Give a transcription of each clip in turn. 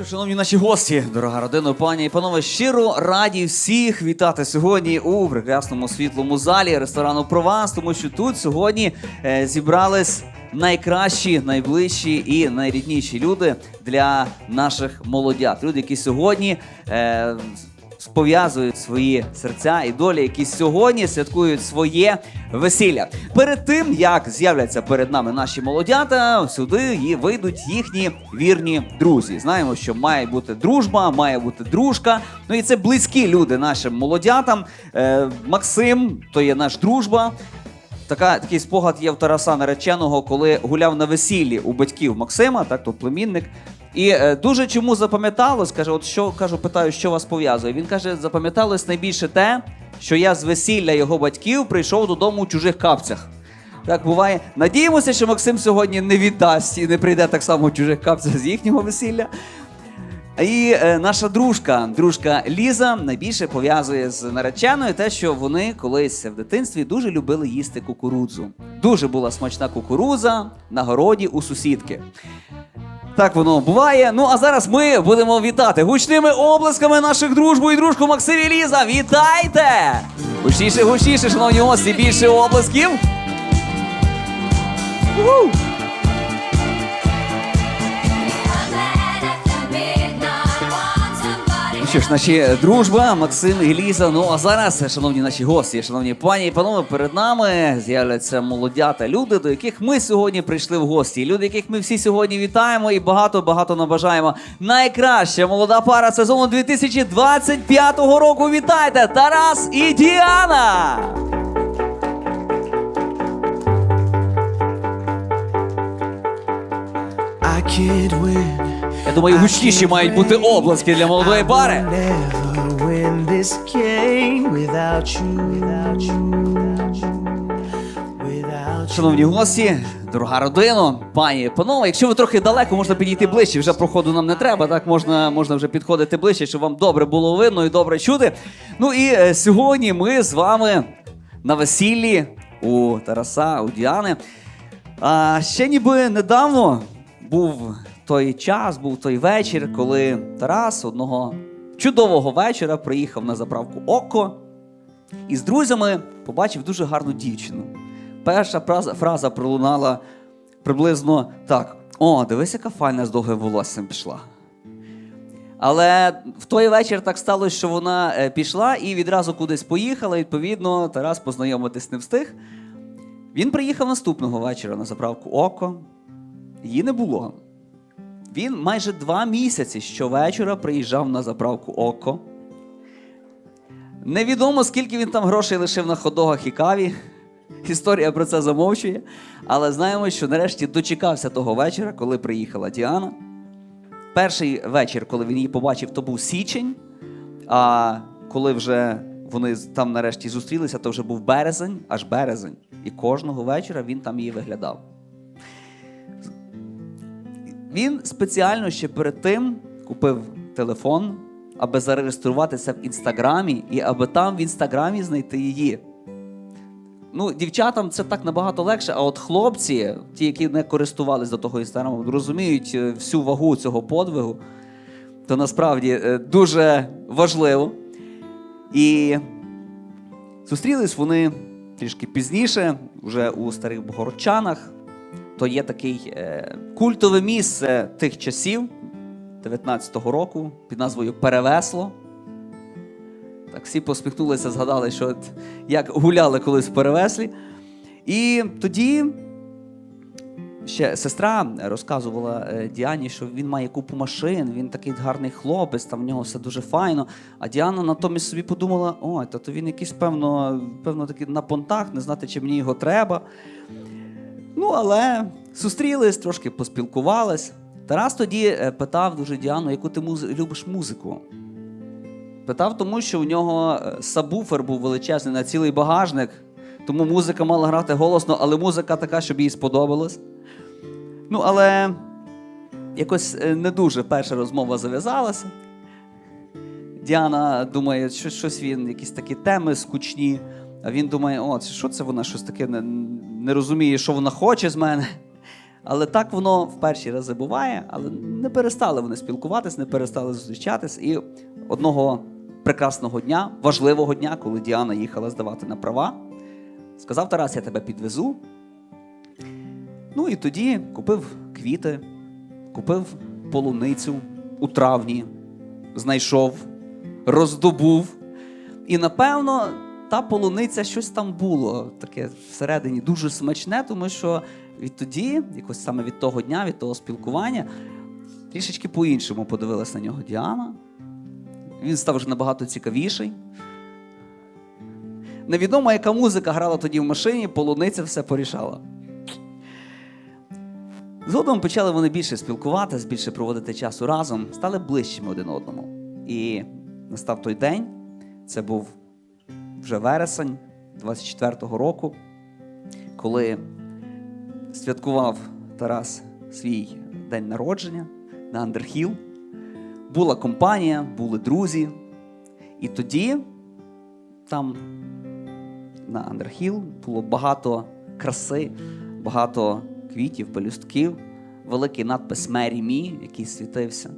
Що, шановні наші гості, дорога родина, пані і панове, щиро раді всіх вітати сьогодні у прекрасному світлому залі ресторану Прованс, тому що тут сьогодні е, зібрались найкращі, найближчі і найрідніші люди для наших молодят. Люди, які сьогодні. Е, Пов'язують свої серця і долі, які сьогодні святкують своє весілля. Перед тим як з'являться перед нами наші молодята, сюди і вийдуть їхні вірні друзі. Знаємо, що має бути дружба, має бути дружка. Ну і це близькі люди нашим молодятам. Е, Максим, то є наш дружба. Така, такий спогад є в Тараса нареченого, коли гуляв на весіллі у батьків Максима, так, то племінник. І е, дуже чому запам'яталось, каже, от що кажу, питаю, що вас пов'язує. Він каже, запам'яталось найбільше те, що я з весілля його батьків прийшов додому у чужих капцях. Так буває. Надіємося, що Максим сьогодні не віддасть і не прийде так само у чужих капцях з їхнього весілля. І е, наша дружка, дружка Ліза, найбільше пов'язує з нареченою те, що вони колись в дитинстві дуже любили їсти кукурудзу. Дуже була смачна кукурудза на городі у сусідки. Так воно буває. Ну а зараз ми будемо вітати гучними облисками наших дружбу і дружку Максим Ліза. Вітайте! Гучніше, гучніше, шановні гості, більше облисків. Уху! Що ж, наші дружба, Максим і Ліза. Ну а зараз, шановні наші гості, шановні пані і панове, перед нами з'являться молодята люди, до яких ми сьогодні прийшли в гості. Люди, яких ми всі сьогодні вітаємо і багато багато набажаємо. Найкраща молода пара сезону 2025 року. Вітайте! Тарас і Діана! I can't win. Я думаю, гучніші мають бути обласки для молодої пари. Шановні гості, дорога родина, пані панове, якщо ви трохи далеко, можна підійти ближче. Вже проходу нам не треба. Так можна, можна вже підходити ближче, щоб вам добре було видно і добре чути. Ну і е, сьогодні ми з вами на весіллі у Тараса, у Діани. А ще ніби недавно був той час, був той вечір, коли Тарас одного чудового вечора приїхав на заправку Око і з друзями побачив дуже гарну дівчину. Перша фраза, фраза пролунала приблизно так: О, дивись, яка файна з довгим волоссям пішла. Але в той вечір так сталося, що вона е, пішла і відразу кудись поїхала. Відповідно, Тарас познайомитись не встиг. Він приїхав наступного вечора на заправку Око. Її не було. Він майже два місяці щовечора приїжджав на заправку Око. Невідомо, скільки він там грошей лишив на ходогах і каві. Історія про це замовчує. Але знаємо, що нарешті дочекався того вечора, коли приїхала Діана. Перший вечір, коли він її побачив, то був січень. А коли вже вони там нарешті зустрілися, то вже був березень, аж березень. І кожного вечора він там її виглядав. Він спеціально ще перед тим купив телефон, аби зареєструватися в інстаграмі і аби там в інстаграмі знайти її. Ну, дівчатам це так набагато легше, а от хлопці, ті, які не користувались до того інстаграму, розуміють е, всю вагу цього подвигу, то насправді е, дуже важливо. І зустрілись вони трішки пізніше, вже у старих Богородчанах. То є такий е, культове місце тих часів 19-го року під назвою Перевесло. Так всі посміхнулися, згадали, що як гуляли колись в перевеслі. І тоді ще сестра розказувала е, Діані, що він має купу машин, він такий гарний хлопець, там в нього все дуже файно. А Діана натомість собі подумала: ой, то він якийсь, певно, певно такий на понтах, не знати, чи мені його треба. Ну, але зустрілись, трошки поспілкувались. Тарас тоді е, питав дуже Діану, яку ти муз... любиш музику. Питав тому, що у нього е, сабвуфер був величезний на цілий багажник, тому музика мала грати голосно, але музика така, щоб їй сподобалась. Ну, але якось е, не дуже перша розмова зав'язалася. Діана думає, що щось він, якісь такі теми скучні. А він думає, о, що це вона щось таке не, не розуміє, що вона хоче з мене. Але так воно в перші рази буває, але не перестали вони спілкуватись, не перестали зустрічатись. І одного прекрасного дня, важливого дня, коли Діана їхала здавати на права, сказав Тарас, я тебе підвезу. Ну і тоді купив квіти, купив полуницю у травні, знайшов, роздобув. І напевно, та полуниця щось там було таке всередині дуже смачне, тому що відтоді, якось саме від того дня, від того спілкування, трішечки по-іншому подивилась на нього Діана. Він став вже набагато цікавіший. Невідомо, яка музика грала тоді в машині, полуниця все порішала. Згодом почали вони більше спілкуватися, більше проводити часу разом, стали ближчими один одному. І настав той день, це був вже вересень 24-го року, коли святкував Тарас свій день народження на Андерхіл. Була компанія, були друзі. І тоді там на Андерхіл було багато краси, багато квітів, пелюстків, великий надпис Мері Мі, який світився.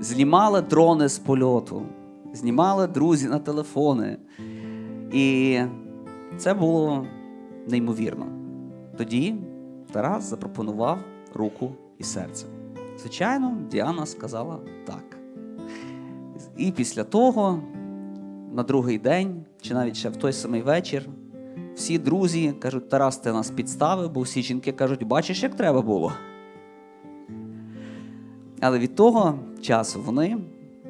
Знімали дрони з польоту, знімали друзі на телефони. І це було неймовірно. Тоді Тарас запропонував руку і серце. Звичайно, Діана сказала так. І після того, на другий день, чи навіть ще в той самий вечір, всі друзі кажуть, Тарас, ти нас підставив, бо всі жінки кажуть, бачиш, як треба було. Але від того часу вони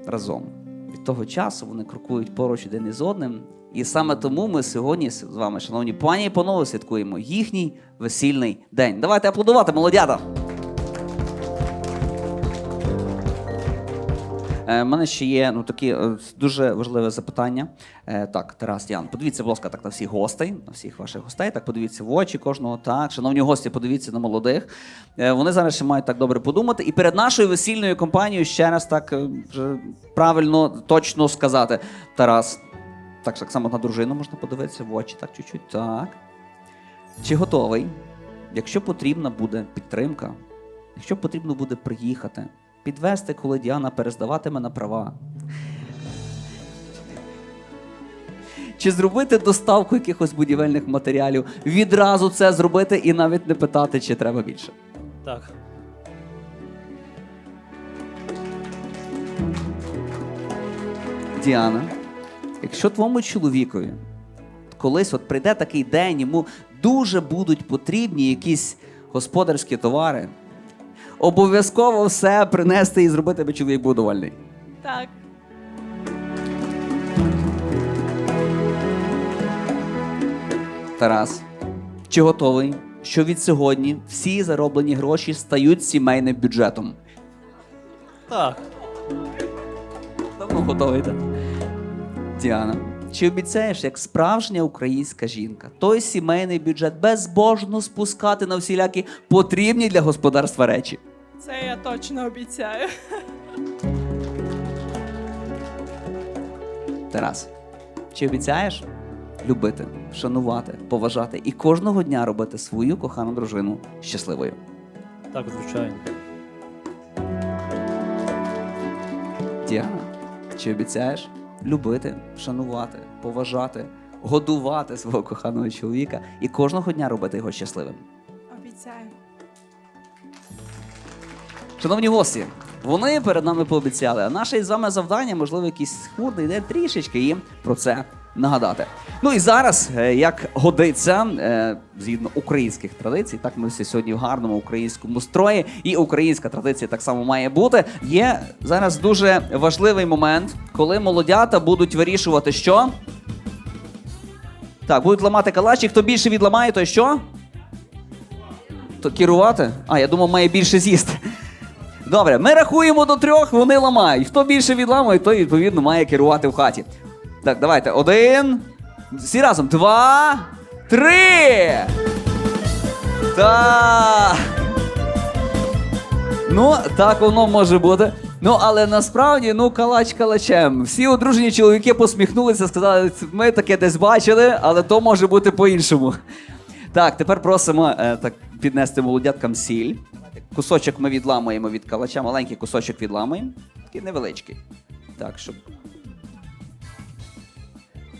разом. Того часу вони крокують поруч один із одним. І саме тому ми сьогодні з вами, шановні пані і панове, святкуємо їхній весільний день. Давайте аплодувати, молодята! У мене ще є ну, такі е, дуже важливе запитання. Е, так, Тарас Ян, подивіться, будь ласка, так на всіх гостей, на всіх ваших гостей. Так, подивіться в очі кожного. Так, шановні гості, подивіться на молодих. Е, вони зараз ще мають так добре подумати. І перед нашою весільною компанією ще раз так е, правильно, точно сказати. Тарас, так, так само на дружину можна подивитися в очі, так чуть-чуть. Так. Чи готовий? Якщо потрібна буде підтримка, якщо потрібно буде приїхати, підвести, коли Діана перездаватиме на права. Чи зробити доставку якихось будівельних матеріалів, відразу це зробити і навіть не питати, чи треба більше. Так. Діана, якщо твоєму чоловікові колись от прийде такий день, йому дуже будуть потрібні якісь господарські товари, обов'язково все принести і зробити, аби чоловік був довольний. Так, Тарас, чи готовий, що від сьогодні всі зароблені гроші стають сімейним бюджетом? Так. Давно готовий, так? Діана, чи обіцяєш, як справжня українська жінка, той сімейний бюджет безбожно спускати на всілякі потрібні для господарства речі? Це я точно обіцяю. Тарас, чи обіцяєш любити, шанувати, поважати і кожного дня робити свою кохану дружину щасливою? Так, звичайно. Діана, чи обіцяєш любити, шанувати, поважати, годувати свого коханого чоловіка і кожного дня робити його щасливим? Обіцяю. Шановні гості, вони перед нами пообіцяли, а наше з вами завдання, можливо, якийсь хмурний день трішечки їм про це нагадати. Ну і зараз, е, як годиться, е, згідно українських традицій, так ми всі сьогодні в гарному українському строї, і українська традиція так само має бути. Є зараз дуже важливий момент, коли молодята будуть вирішувати, що. Так, будуть ламати калачі. Хто більше відламає, то що? То керувати? А, я думав, має більше з'їсти. Добре, ми рахуємо до трьох, вони ламають. Хто більше відламує, той відповідно має керувати в хаті. Так, давайте. Один. Всі разом. Два. Три. Так. Ну, так воно може бути. Ну, але насправді, ну, калач калачем. Всі одружені чоловіки посміхнулися, сказали, ми таке десь бачили, але то може бути по-іншому. Так, тепер просимо е, так, піднести молодяткам сіль. Кусочок ми відламуємо від калача, маленький кусочок відламуємо. Такий невеличкий. Так, щоб.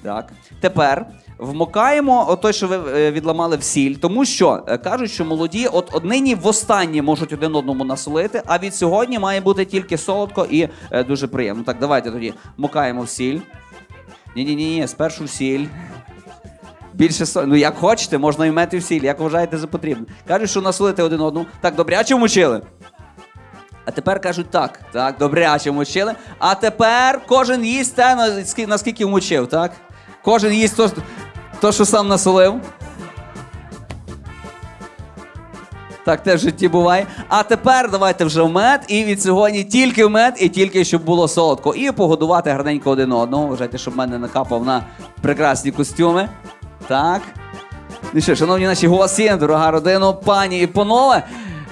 Так. Тепер вмокаємо отой, що ви е, відламали в сіль, тому що е, кажуть, що молоді от однині востаннє можуть один одному насолити, а від сьогодні має бути тільки солодко і е, дуже приємно. Так, давайте тоді вмокаємо в сіль. Ні-ні-ні, ні, спершу в сіль. Більше со... ну як хочете, можна і вмeti в сіль, як вважаєте за потрібне. Кажуть, що насолити один одному. Так, добряче вмочили. А тепер кажуть так, так, добряче вмочили. А тепер кожен їсть те, наскільки вмочив, так? Кожен їсть то, то що сам насолив. Так теж в житті буває. А тепер давайте вже в мед, і від сьогодні тільки в мед, і тільки щоб було солодко. І погодувати гарненько один одного. Вважайте, щоб мене накапав на прекрасні костюми. Так. Ну що, шановні наші гості, дорога родина, пані і панове.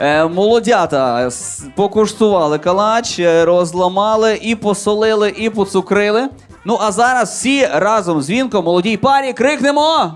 Е, молодята покуштували калач, е, розламали і посолили, і поцукрили. Ну а зараз всі разом з вінком молодій парі крикнемо.